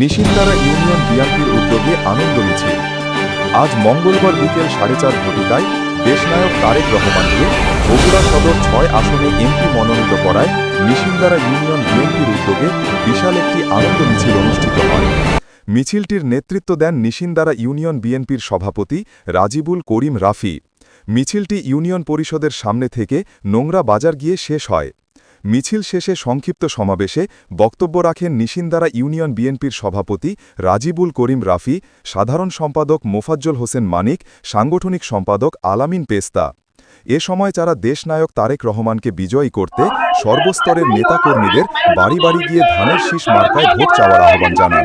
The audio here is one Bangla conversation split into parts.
নিশিন্দারা ইউনিয়ন বিএনপির উদ্যোগে আনন্দ মিছিল। আজ মঙ্গলবার বিকেল সাড়ে চার ঘটিকায় দেশনায়ক তারেক রহমানকে বগুড়া সদর ছয় আসনে এমপি মনোনীত করায় নিশিন্দারা ইউনিয়ন বিএনপির উদ্যোগে বিশাল একটি আনন্দ মিছিল অনুষ্ঠিত হয়। মিছিলটির নেতৃত্ব দেন নিশিন্দারা ইউনিয়ন বিএনপির সভাপতি রাজিবুল করিম রাফি। মিছিলটি ইউনিয়ন পরিষদের সামনে থেকে নোংরা বাজার গিয়ে শেষ হয়। মিছিল শেষে সংক্ষিপ্ত সমাবেশে বক্তব্য রাখেন নিশিন্দারা ইউনিয়ন বিএনপির সভাপতি রাজিবুল করিম রাফি সাধারণ সম্পাদক মোফাজ্জল হোসেন মানিক সাংগঠনিক সম্পাদক আলামিন পেস্তা এ সময় যারা দেশনায়ক তারেক রহমানকে বিজয়ী করতে সর্বস্তরের নেতাকর্মীদের বাড়ি বাড়ি গিয়ে ধানের শীষ মার্কায় ভোট চাওয়ার আহ্বান জানান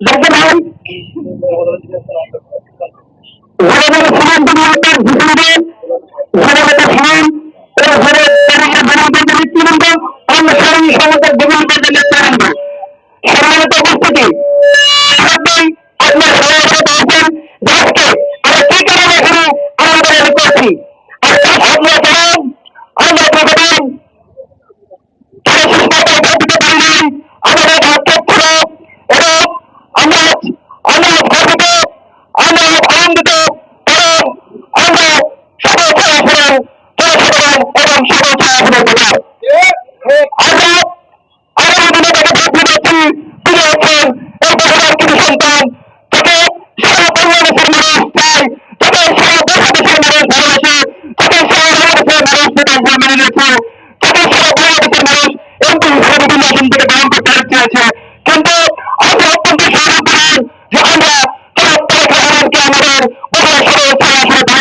জাকের ভাই ঘরে সমান দুর্নীতির ঘোষণা ঘরে ঘরে সমান। এবং ঘরে তারিখের বাণিজ্যের ব্যক্তিবৃন্দ অনুসরণ সমাজের বিভিন্ন পর্যায়ে সম্মানিত উপস্থিতি সবাই আপনার সভাপতি আছেন দেশকে আমরা কি কারণে এখানে আমাদের আমি করছি অর্থাৎ আমরা কারণ আমরা প্রতিদিন তারা সুস্থতা করতে পারি আমাদের ভাগ্যের ছিল এবং আমরা আমরা গর্বিত আমরা আনন্দিত এবং আমরা সকল চলাফেরা চলাফেরা এবং সকল চলাফেরা